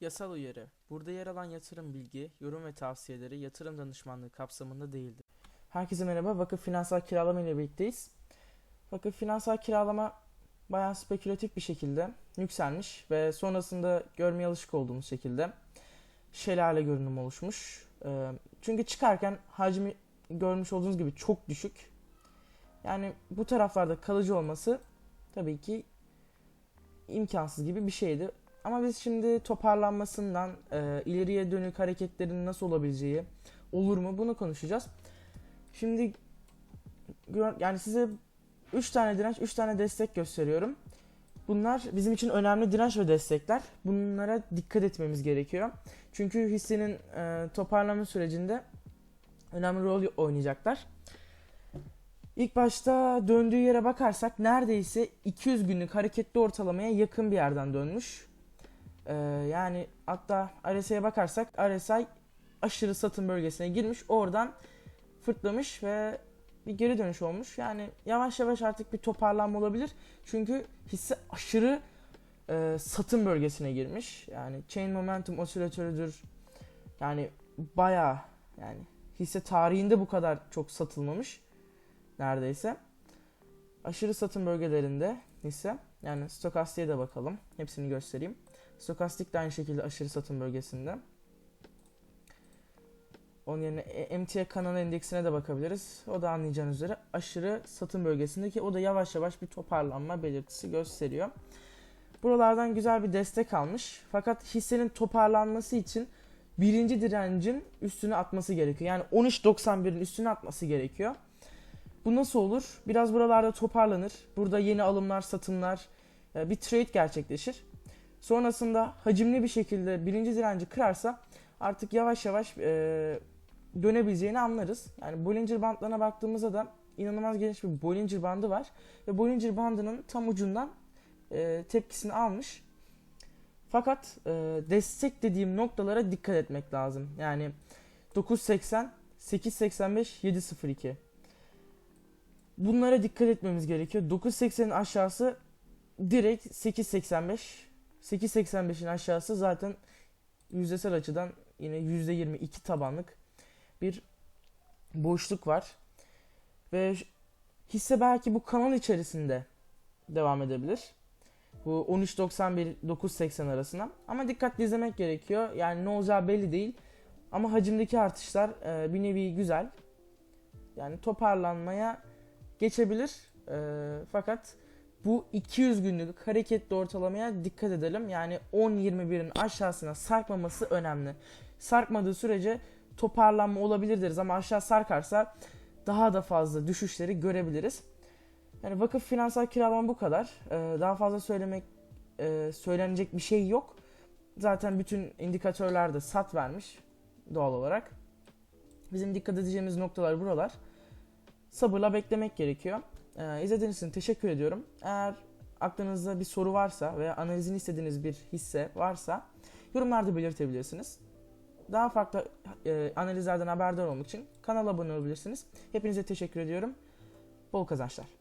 Yasal uyarı. Burada yer alan yatırım bilgi, yorum ve tavsiyeleri yatırım danışmanlığı kapsamında değildir. Herkese merhaba. Vakıf Finansal Kiralama ile birlikteyiz. Vakıf Finansal Kiralama bayağı spekülatif bir şekilde yükselmiş ve sonrasında görmeye alışık olduğumuz şekilde şelale görünümü oluşmuş. Ee, Çünkü çıkarken hacmi görmüş olduğunuz gibi çok düşük. Yani bu taraflarda kalıcı olması tabii ki imkansız gibi bir şeydi. Ama biz şimdi toparlanmasından e, ileriye dönük hareketlerin nasıl olabileceği, olur mu bunu konuşacağız. Şimdi yani size 3 tane direnç, 3 tane destek gösteriyorum. Bunlar bizim için önemli direnç ve destekler. Bunlara dikkat etmemiz gerekiyor. Çünkü hissenin e, toparlama sürecinde önemli rol oynayacaklar. İlk başta döndüğü yere bakarsak neredeyse 200 günlük hareketli ortalamaya yakın bir yerden dönmüş. Ee, yani hatta RSI'ye bakarsak RSI aşırı satım bölgesine girmiş. Oradan fırtlamış ve bir geri dönüş olmuş. Yani yavaş yavaş artık bir toparlanma olabilir. Çünkü hisse aşırı e, satım bölgesine girmiş. Yani chain momentum osilatörüdür. Yani bayağı yani hisse tarihinde bu kadar çok satılmamış neredeyse. Aşırı satım bölgelerinde hisse. Yani stokastiğe de bakalım. Hepsini göstereyim. Stokastik de aynı şekilde aşırı satım bölgesinde. Onun yerine e- MTA kanalı endeksine de bakabiliriz. O da anlayacağınız üzere aşırı satım bölgesindeki o da yavaş yavaş bir toparlanma belirtisi gösteriyor. Buralardan güzel bir destek almış. Fakat hissenin toparlanması için birinci direncin üstüne atması gerekiyor. Yani 13.91'in üstüne atması gerekiyor. Bu nasıl olur? Biraz buralarda toparlanır. Burada yeni alımlar, satımlar, e, bir trade gerçekleşir. Sonrasında hacimli bir şekilde birinci direnci kırarsa artık yavaş yavaş e, dönebileceğini anlarız. Yani Bollinger bandlarına baktığımızda da inanılmaz geniş bir Bollinger bandı var. Ve Bollinger bandının tam ucundan e, tepkisini almış. Fakat e, destek dediğim noktalara dikkat etmek lazım. Yani 9.80, 8.85, 7.02. Bunlara dikkat etmemiz gerekiyor. 9.80'in aşağısı direkt 8.85. 8.85'in aşağısı zaten yüzdesel açıdan yine %22 tabanlık bir boşluk var. Ve hisse belki bu kanal içerisinde devam edebilir. Bu 13.91-9.80 arasına. Ama dikkatli izlemek gerekiyor. Yani ne olacağı belli değil. Ama hacimdeki artışlar e, bir nevi güzel. Yani toparlanmaya geçebilir. E, fakat bu 200 günlük hareketli ortalamaya dikkat edelim. Yani 10-21'in aşağısına sarkmaması önemli. Sarkmadığı sürece toparlanma olabilir deriz ama aşağı sarkarsa daha da fazla düşüşleri görebiliriz. Yani vakıf finansal kiralama bu kadar. Ee, daha fazla söylemek e, söylenecek bir şey yok. Zaten bütün indikatörler de sat vermiş doğal olarak. Bizim dikkat edeceğimiz noktalar buralar. Sabırla beklemek gerekiyor. Ee, izlediğiniz için teşekkür ediyorum. Eğer aklınızda bir soru varsa veya analizini istediğiniz bir hisse varsa yorumlarda belirtebilirsiniz. Daha farklı e, analizlerden haberdar olmak için kanala abone olabilirsiniz. Hepinize teşekkür ediyorum. Bol kazançlar.